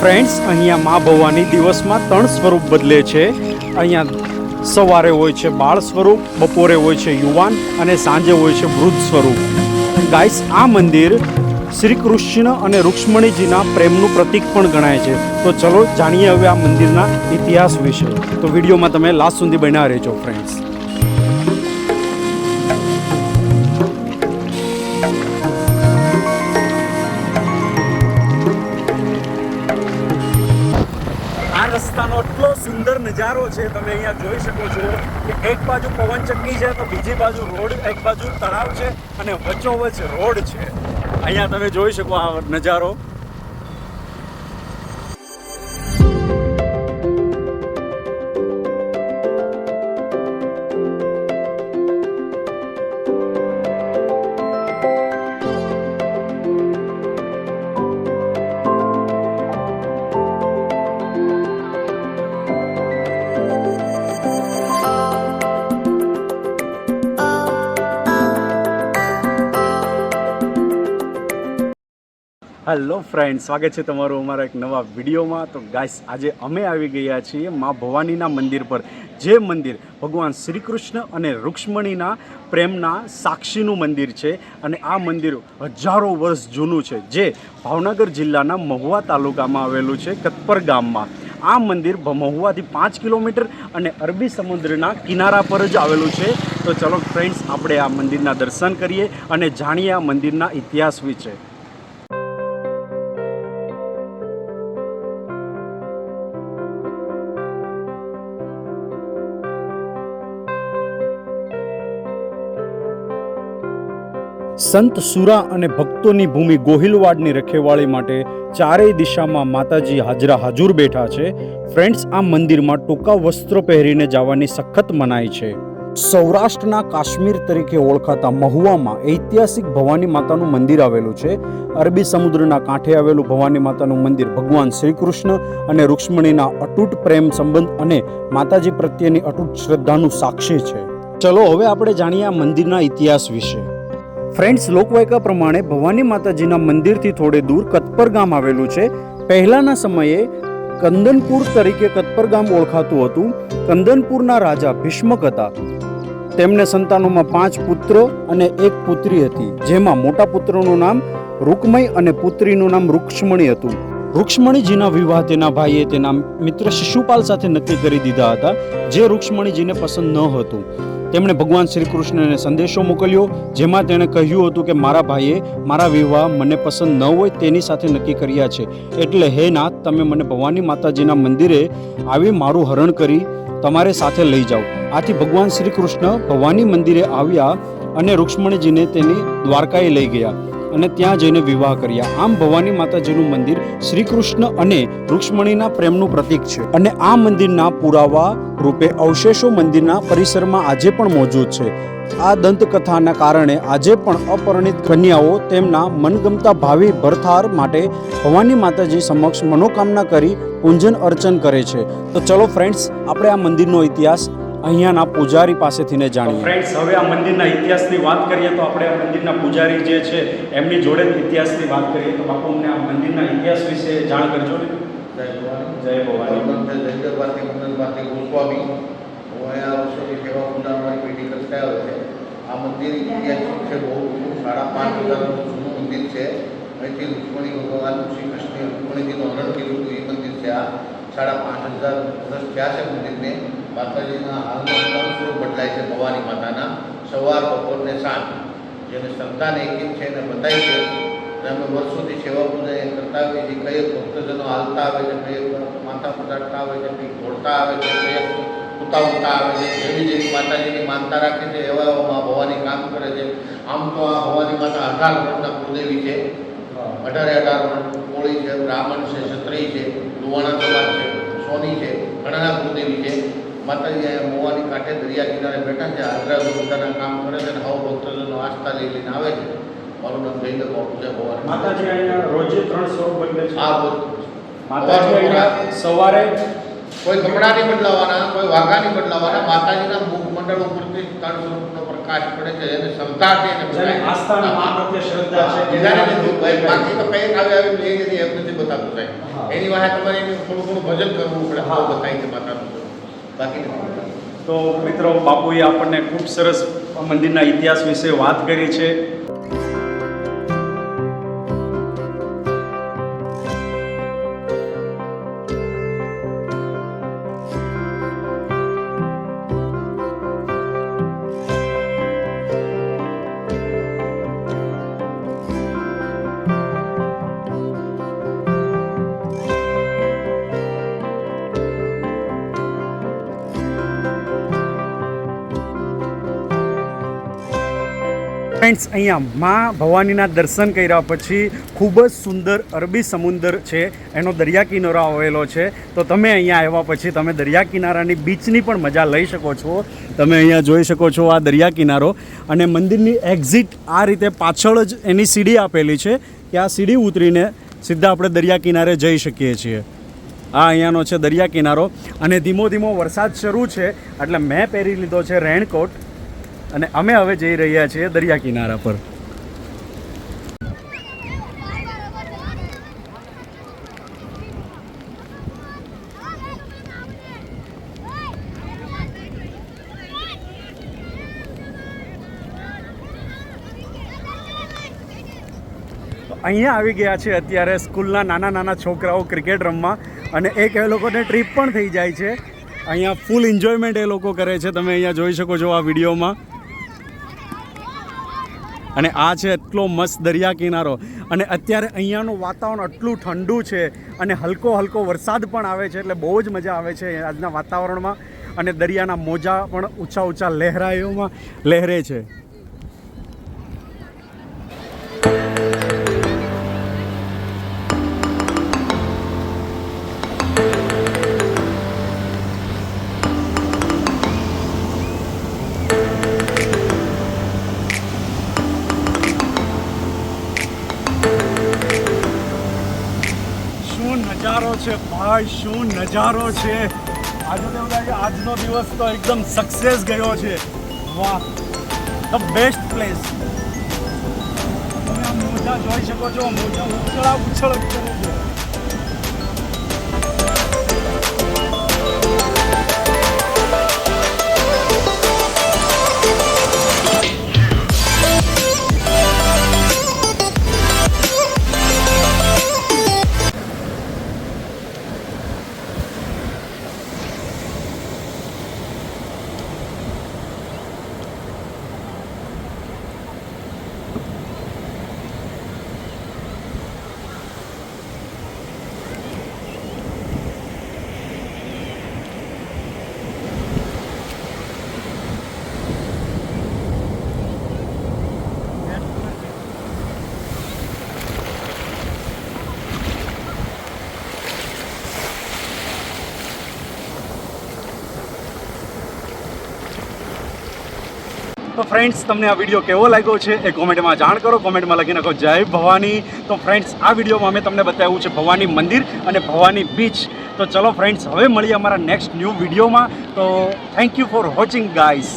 Friends અહીંયા મા ભવાની દિવસમાં ત્રણ સ્વરૂપ બદલે છે. અહીંયા સવારે હોય છે બાળ સ્વરૂપ, બપોરે હોય છે યુવાન અને સાંજે હોય છે વૃદ્ધ સ્વરૂપ. ગાઈસ આ મંદિર શ્રી કૃષ્ણ અને રૂક્ષ્મણીજીના પ્રેમનું પ્રતીક પણ ગણાય છે. તો ચલો જાણીએ હવે આ મંદિરના ઇતિહાસ વિશે. તો વિડીયોમાં તમે લાસ્ટ સુધી બન્યા રહેજો ફ્રેન્ડ્સ આ રસ્તાનો એટલો સુંદર નજારો છે, તમે અહીંયા જોઈ શકો છો કે એક બાજુ પવનચક્કી છે તો બીજી બાજુ રોડ, એક બાજુ તળાવ છે અને વચ્ચોવચ્ચ રોડ છે. અહીંયા તમે જોઈ શકો આ નજારો. હેલો ફ્રેન્ડ સ્વાગત છે તમારું અમારા એક નવા વિડીયોમાં. તો ગાઈસ આજે અમે આવી ગયા છીએ મા ભવાનીના મંદિર પર. જે મંદિર ભગવાન શ્રી કૃષ્ણ અને રૂક્ષ્મણીના પ્રેમના સાક્ષીનું મંદિર છે અને આ મંદિર હજારો વર્ષ જૂનું છે. જે ભાવનગર જિલ્લાના મહુવા તાલુકામાં આવેલું છે, કતપર ગામમાં. આ મંદિર મહુવાથી પાંચ કિલોમીટર અને અરબી સમુદ્રના કિનારા પર જ આવેલું છે. તો ચલો ફ્રેન્ડ્સ આપણે આ મંદિરના દર્શન કરીએ અને જાણીએ આ મંદિરના ઇતિહાસ વિશે. સંત સુરા અને ભક્તોની ભૂમિ ગોહિલવાડની રખેવાળી માટે ચારેય દિશામાં માતાજી હાજરા હાજુર બેઠા છે. ફ્રેન્ડ્સ, આ મંદિરમાં ટૂંકા વસ્ત્રો પહેરીને જવાની સખત મનાઈ છે. સૌરાષ્ટ્રના કાશ્મીર તરીકે ઓળખાતા મહુવામાં ઐતિહાસિક ભવાની માતાનું મંદિર આવેલું છે. અરબી સમુદ્રના કાંઠે આવેલું ભવાની માતાનું મંદિર ભગવાન શ્રી કૃષ્ણ અને રૂક્ષ્મણીના અતૂટ પ્રેમ સંબંધ અને માતાજી પ્રત્યેની અતૂટ શ્રદ્ધાનું સાક્ષી છે. ચલો, હવે આપણે જાણીએ આ મંદિરના ઇતિહાસ વિશે. ફ્રેન્ડ્સ, લોકવાયકા પ્રમાણે ભવાની માતાજીના મંદિરથી થોડે દૂર કતપર ગામ આવેલું છે. પહેલાના સમયે કંદનપુર તરીકે કતપર ગામ ઓળખાતું હતું. કંદનપુરના રાજા ભીષ્મક હતા. તેમને સંતાનોમાં પાંચ પુત્ર અને એક પુત્રી હતી, જેમાં મોટા પુત્રનું નામ રૂકમય અને પુત્રીનું નામ રૂક્ષ્મણી હતું. રૂક્ષ્મણીજીના વિવાહ તેના ભાઈએ તેના મિત્ર શિશુપાલ સાથે નક્કી કરી દીધા હતા, જે રૂક્ષ્મણીજીને પસંદ ન હતું. તેમણે ભગવાન શ્રી કૃષ્ણને સંદેશો મોકલ્યો, જેમાં તેણે કહ્યું હતું કે, મારા ભાઈએ મારા વિવાહ મને પસંદ ન હોય તેની સાથે નક્કી કર્યા છે. એટલે હે નાથ, તમે મને ભવાની માતાજીના મંદિરે આવી મારું હરણ કરી તમારે સાથે લઈ જાઓ. આથી ભગવાન શ્રી કૃષ્ણ ભવાની મંદિરે આવ્યા અને રૂક્ષ્મણીજીને તેની દ્વારકાએ લઈ ગયા. અને ત્યાં જઈને વિવાહ કર્યા. આમ ભવાની માતાજીનું મંદિર શ્રી કૃષ્ણ અને રૂક્ષ્મણીના પ્રેમનું પ્રતીક છે. અને આ મંદિરના પુરાવા રૂપે અવશેષો મંદિરના પરિસરમાં આજે પણ મોજૂદ છે. આ દંતકથાના કારણે આજે પણ અપરિણિત કન્યાઓ તેમના મનગમતા ભાવિ ભરથાર માટે ભવાની માતાજી સમક્ષ મનોકામના કરી પૂંજન અર્ચન કરે છે. તો ચલો ફ્રેન્ડ્સ આપણે આ મંદિરનો ઇતિહાસ અહીંયાના પૂજારી પાસેથીને જાણીએ. ફ્રેન્ડ્સ હવે આ મંદિરના ઇતિહાસની વાત કરીએ તો આપણે આ મંદિરના પૂજારી જે છે એમની જોડે જ ઇતિહાસની વાત કરીએ. તો બાપુ અમને આ મંદિરના ઇતિહાસ વિશે જાણ કરજો ને. જય ભવાની. જયદેવભારતી મંદિરભારતી ગોસ્વામી. હું અહીંયા વર્ષોથી સેવા પૂજાની પેઢી કરતા આવ્યો છે. આ મંદિર ઇતિહાસ છે બહુ સાડા પાંચ હજાર જૂનું મંદિર છે. અહીંથી રૂક્ષ્મણી ભગવાન શ્રી કૃષ્ણ રૂક્ષ્મણીજીનું હરણ કર્યું હતું. એ મંદિર છે આ. સાડા પાંચ હજાર વર્ષ થયા છે મંદિરને. માતાજીના હાલમાં ત્રણ સ્વરૂપ બદલાય છે ભવાની માતાના સવાર બપોર ને સાંજ જેને સંતાન એક છે એને બતાવી છે. અમે વર્ષોથી સેવા પૂજા કરતા હોઈએ છીએ. કઈ ભક્તજનો હાલતા આવે છે કઈ માથા પધારતા આવે છે કઈ ઘોડતા આવે છે કઈ ઉતા ઉતા આવે છે. જેવી જેવી માતાજીની માનતા રાખે છે, એવા એવા ભવાની કામ કરે છે. આમ તો આ ભવાની માતા અઢાર વર્ષના કુળદેવી છે. અઢારે અઢાર વર્ષ કોળી છે, બ્રાહ્મણ છે, ક્ષત્રિય છે, લુવાણા સમાજ છે, સોની છે, ઘણાના કુળદેવી છે. માતાજી અહીંયા મોવાની કાંઠે દરિયા કિનારે બેઠા છે આગ્રહ પોતાના કામ કરે છે અને આવો ભક્તજનો આસ્થા લઈ લઈને આવે છે. મારું નામ જઈને બાપુ છે ભવાની માતાજી અહીંયા રોજે ત્રણ સ્વરૂપ બદલે છે. આ માતાજી અહીંયા સવારે કોઈ કપડાં નહીં બદલાવાના કોઈ વાઘા નહીં બદલાવાના માતાજીના મુખ મંડળ ઉપરથી ત્રણ સ્વરૂપનો પ્રકાશ પડે છે એને શ્રદ્ધા છે એને જેને આસ્થા અને મા પ્રત્યે શ્રદ્ધા છે બીજાને નથી ભાઈ, બાકી તો કંઈ આવે આવે લઈ નથી એમ નથી બતાવતું સાહેબ. એની વાહે તમારે થોડું ઘણું ભજન કરવું પડે હા. બતાવી છે માતાનું. તો મિત્રો બાપુએ આપણને ખૂબ સરસ મંદિરના ઇતિહાસ વિશે વાત કરી છે. ફ્રેન્ડ્સ અહીંયા મા ભવાનીના દર્શન કર્યા પછી ખૂબ જ સુંદર અરબી સમુદ્ર છે. એનો દરિયા કિનારો આવેલો છે. તો તમે અહીંયા આવ્યા પછી તમે દરિયા કિનારાની બીચની પણ મજા લઈ શકો છો. તમે અહીંયા જોઈ શકો છો આ દરિયા કિનારો અને મંદિરની એક્ઝિટ આ રીતે પાછળ જ એની સીડી આપેલી છે કે આ સીડી ઉતરીને સીધા આપણે દરિયા કિનારે જઈ શકીએ છીએ. આ અહીંયાનો છે દરિયા કિનારો અને ધીમો ધીમો વરસાદ શરૂ છે. એટલે મેં પહેરી લીધો છે રેનકોટ અને અમે હવે જઈ રહ્યા છીએ દરિયા કિનારા પર. અહીંયા આવી ગયા છે અત્યારે સ્કૂલના નાના નાના છોકરાઓ ક્રિકેટ રમવા અને એક એ લોકોને ટ્રીપ પણ થઈ જાય છે. અહીંયા ફૂલ એન્જોયમેન્ટ એ લોકો કરે છે. તમે અહીંયા જોઈ શકો છો આ વિડીયોમાં. અને આ છે એટલો મસ્ત દરિયા કિનારો. અને અત્યારે અહીંયાનું વાતાવરણ આટલું ઠંડુ છે અને હલકો હલકો વરસાદ પણ આવે છે એટલે બહુ જ મજા આવે છે આજના વાતાવરણમાં. અને દરિયાના મોજા પણ ઊંચા ઊંચા લહેરાઈઓમાં લહેરે છે. ભાઈ, શું નજારો છે? આજે તો એવું લાગે આજનો દિવસ તો એકદમ સક્સેસ ગયો છે. વાહ ધ બેસ્ટ પ્લેસ તમે આ મોજા જોઈ શકો છો, મોજા ઉછળા ઉછળ કરે છે. તો ફ્રેન્ડ્સ તમને આ વીડિયો કેવો લાગ્યો છે એ કોમેન્ટમાં જાણ કરો. કોમેન્ટમાં લખી નાખો, જય ભવાની. તો ફ્રેન્ડ્સ આ વિડીયોમાં અમે તમને બતાવ્યું છે ભવાની મંદિર અને ભવાની બીચ તો ચલો ફ્રેન્ડ્સ હવે મળીએ અમારા નેક્સ્ટ ન્યૂ વિડીયોમાં તો thank you for watching guys